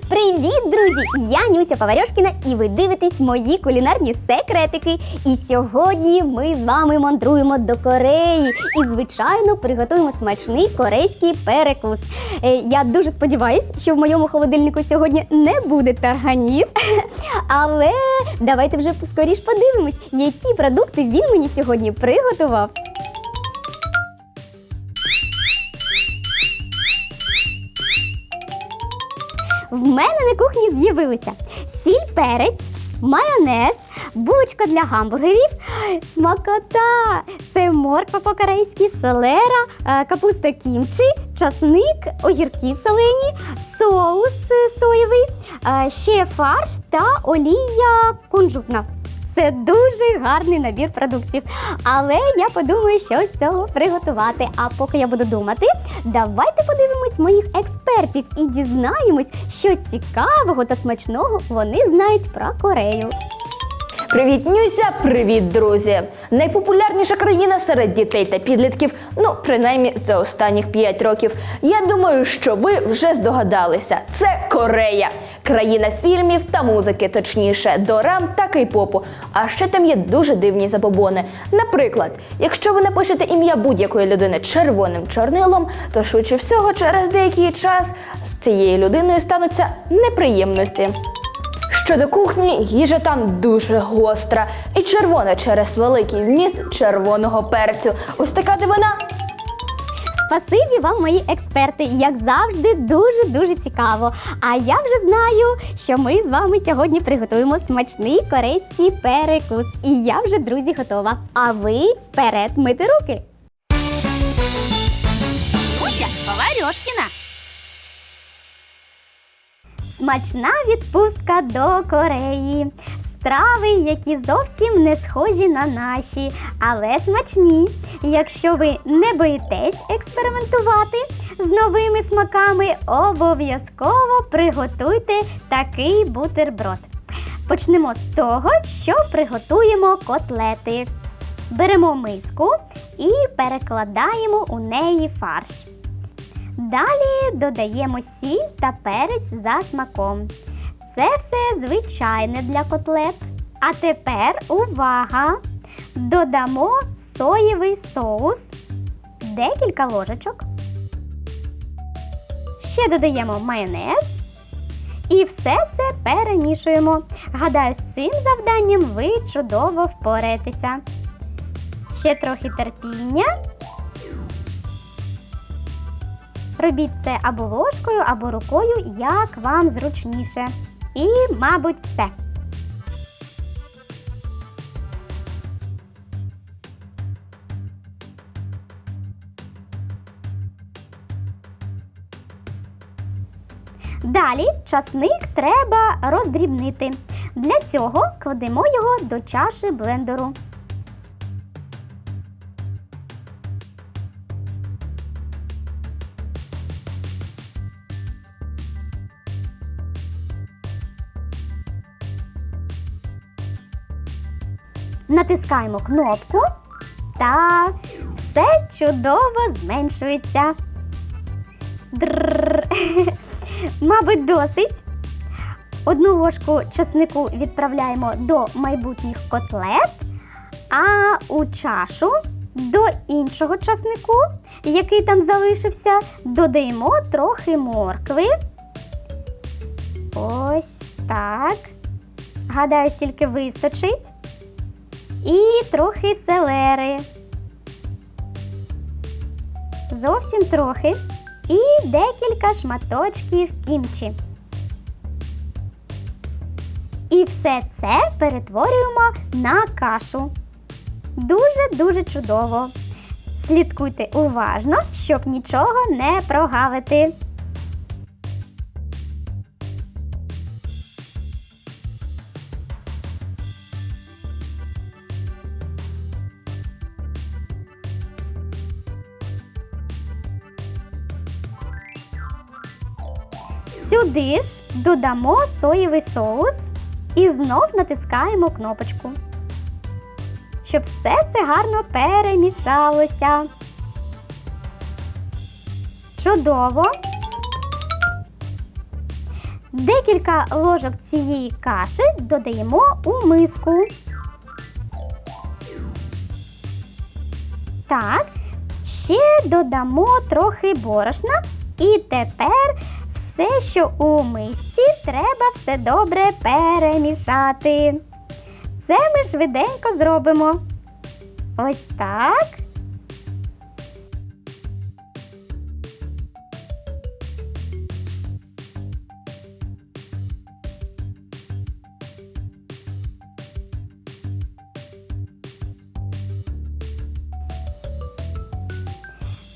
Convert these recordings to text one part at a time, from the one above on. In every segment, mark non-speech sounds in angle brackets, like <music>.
Привіт, друзі! Я Нюся Поварьошкіна і ви дивитесь мої кулінарні секретики. І сьогодні ми з вами мандруємо до Кореї і, звичайно, приготуємо смачний корейський перекус. Е, Я дуже сподіваюся, що в моєму холодильнику сьогодні не буде тарганів. <laughs> Але давайте вже скоріш подивимось, які продукти він мені сьогодні приготував. В мене на кухні з'явилися сіль, перець, майонез, булочка для гамбургерів, смакота. Це морква по-корейськи, селера, е, капуста кімчі, часник, огірки солені, соус е, соєвий, е, ще фарш та олія кунжутна. Це дуже гарний набір продуктів. Але я подумаю, що з цього приготувати. А поки я буду думати, давайте подивимось моїх експертів і дізнаємось, що цікавого та смачного вони знають про Корею. Привіт, Нюся! Привіт, друзі! Найпопулярніша країна серед дітей та підлітків, ну принаймні за останніх 5 років. Я думаю, що ви вже здогадалися. Це Корея, країна фільмів та музики, точніше, дорам та кей-попу. А ще там є дуже дивні забобони. Наприклад, якщо ви напишете ім'я будь-якої людини червоним чорнилом, то швидше всього через деякий час з цією людиною стануться неприємності. Щодо кухні, їжа там дуже гостра і червона через великий вміст червоного перцю. Ось така дивина. Спасибі вам, мої експерти. Як завжди, дуже дуже цікаво. А я вже знаю, що ми з вами сьогодні приготуємо смачний корейський перекус. І я вже, друзі, готова. А ви вперед мити руки. Нюся Паварьошкіна. Смачна відпустка до Кореї. Страви, які зовсім не схожі на наші, але смачні. Якщо ви не боїтесь експериментувати з новими смаками, обов'язково приготуйте такий бутерброд. Почнемо з того, що приготуємо котлети. Беремо миску і перекладаємо у неї фарш. Далі додаємо сіль та перець за смаком. Це все звичайне для котлет. А тепер увага! Додамо соєвий соус, декілька ложечок. Ще додаємо майонез. І все це перемішуємо. Гадаю, з цим завданням ви чудово впораєтеся. Ще трохи терпіння. Робіть це або ложкою, або рукою, як вам зручніше. І, мабуть, все. Далі часник треба роздрібнити. Для цього кладемо його до чаші блендеру. Натискаємо кнопку та все чудово зменшується. Дрррр. <laughs> Мабуть, досить. Одну ложку часнику відправляємо до майбутніх котлет, а у чашу до іншого часнику, який там залишився, додаємо трохи моркви. Ось так. Гадаю, стільки вистачить. І трохи селери. Зовсім трохи. І декілька шматочків кімчі. І все це перетворюємо на кашу. Дуже-дуже чудово. Слідкуйте уважно, щоб нічого не прогавити. Сюди ж додамо соєвий соус і знов натискаємо кнопочку, щоб все це гарно перемішалося. Чудово! Декілька ложок цієї каші додаємо у миску. Так, ще додамо трохи борошна. І тепер все, що у мисці, треба все добре перемішати. Це ми швиденько зробимо. Ось так.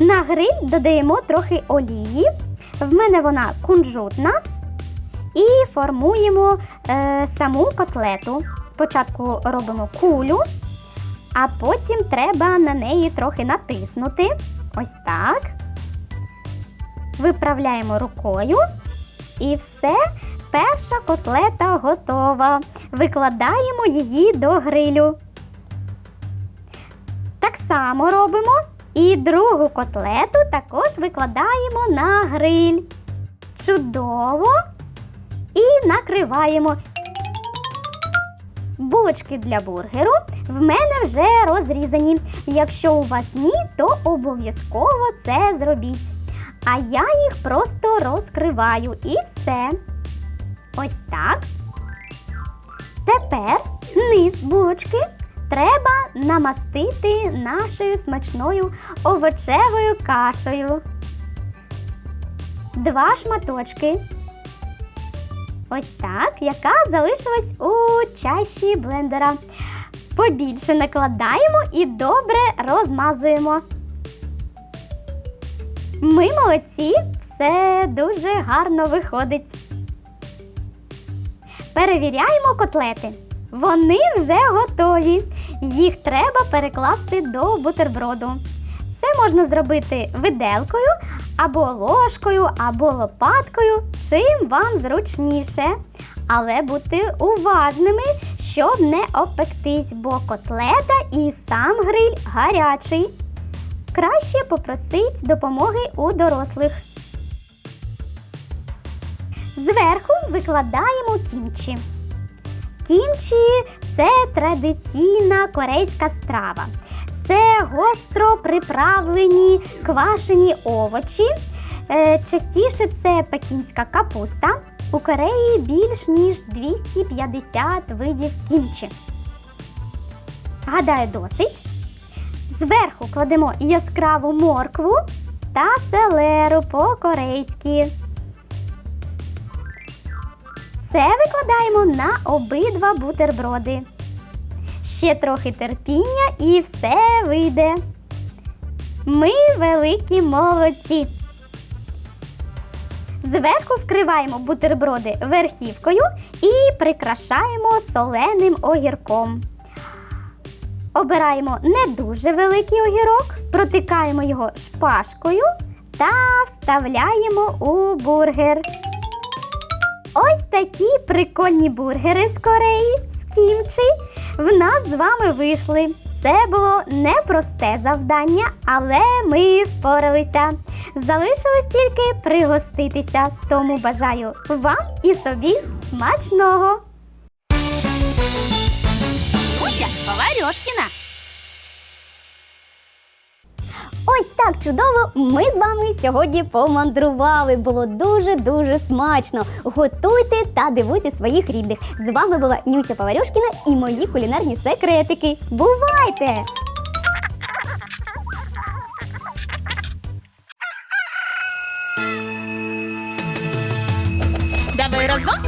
На гриль додаємо трохи олії. В мене вона кунжутна. І формуємо е, саму котлету. Спочатку робимо кулю, а потім треба на неї трохи натиснути. Ось так. Виправляємо рукою. І все, перша котлета готова. Викладаємо її до грилю. Так само робимо. І другу котлету також викладаємо на гриль. Чудово! І накриваємо. Булочки для бургеру в мене вже розрізані. Якщо у вас ні, то обов'язково це зробіть. А я їх просто розкриваю і все. Ось так. Тепер низ булочки треба намастити нашою смачною овочевою кашею. Два шматочки. Ось так, яка залишилась у чаші блендера. Побільше накладаємо і добре розмазуємо. Ми молодці, все дуже гарно виходить. Перевіряємо котлети. Вони вже готові. Їх треба перекласти до бутерброду. Це можна зробити виделкою, або ложкою, або лопаткою, чим вам зручніше. Але будьте уважними, щоб не обпектись, бо котлета і сам гриль гарячий. Краще попросить допомоги у дорослих. Зверху викладаємо кімчі. Кімчі це традиційна корейська страва. Це гостро приправлені квашені овочі. Е, Частіше це пекінська капуста. У Кореї більш ніж 250 видів кімчі. Гадаю, досить. Зверху кладемо яскраву моркву та селеру по-корейськи. Це викладаємо на обидва бутерброди. Ще трохи терпіння і все вийде. Ми великі молодці. Зверху вкриваємо бутерброди верхівкою і прикрашаємо соленим огірком. Обираємо не дуже великий огірок, протикаємо його шпажкою та вставляємо у бургер. Ось такі прикольні бургери з Кореї, з кімчі в нас з вами вийшли. Це було непросте завдання, але ми впоралися. Залишилось тільки пригоститися, тому бажаю вам і собі смачного! Уся Поварьошкіна. Ось так чудово ми з вами сьогодні помандрували. Було дуже-дуже смачно. Готуйте та дивуйте своїх рідних. З вами була Нюся Поварьошкіна і мої кулінарні секретики. Бувайте! Давай разом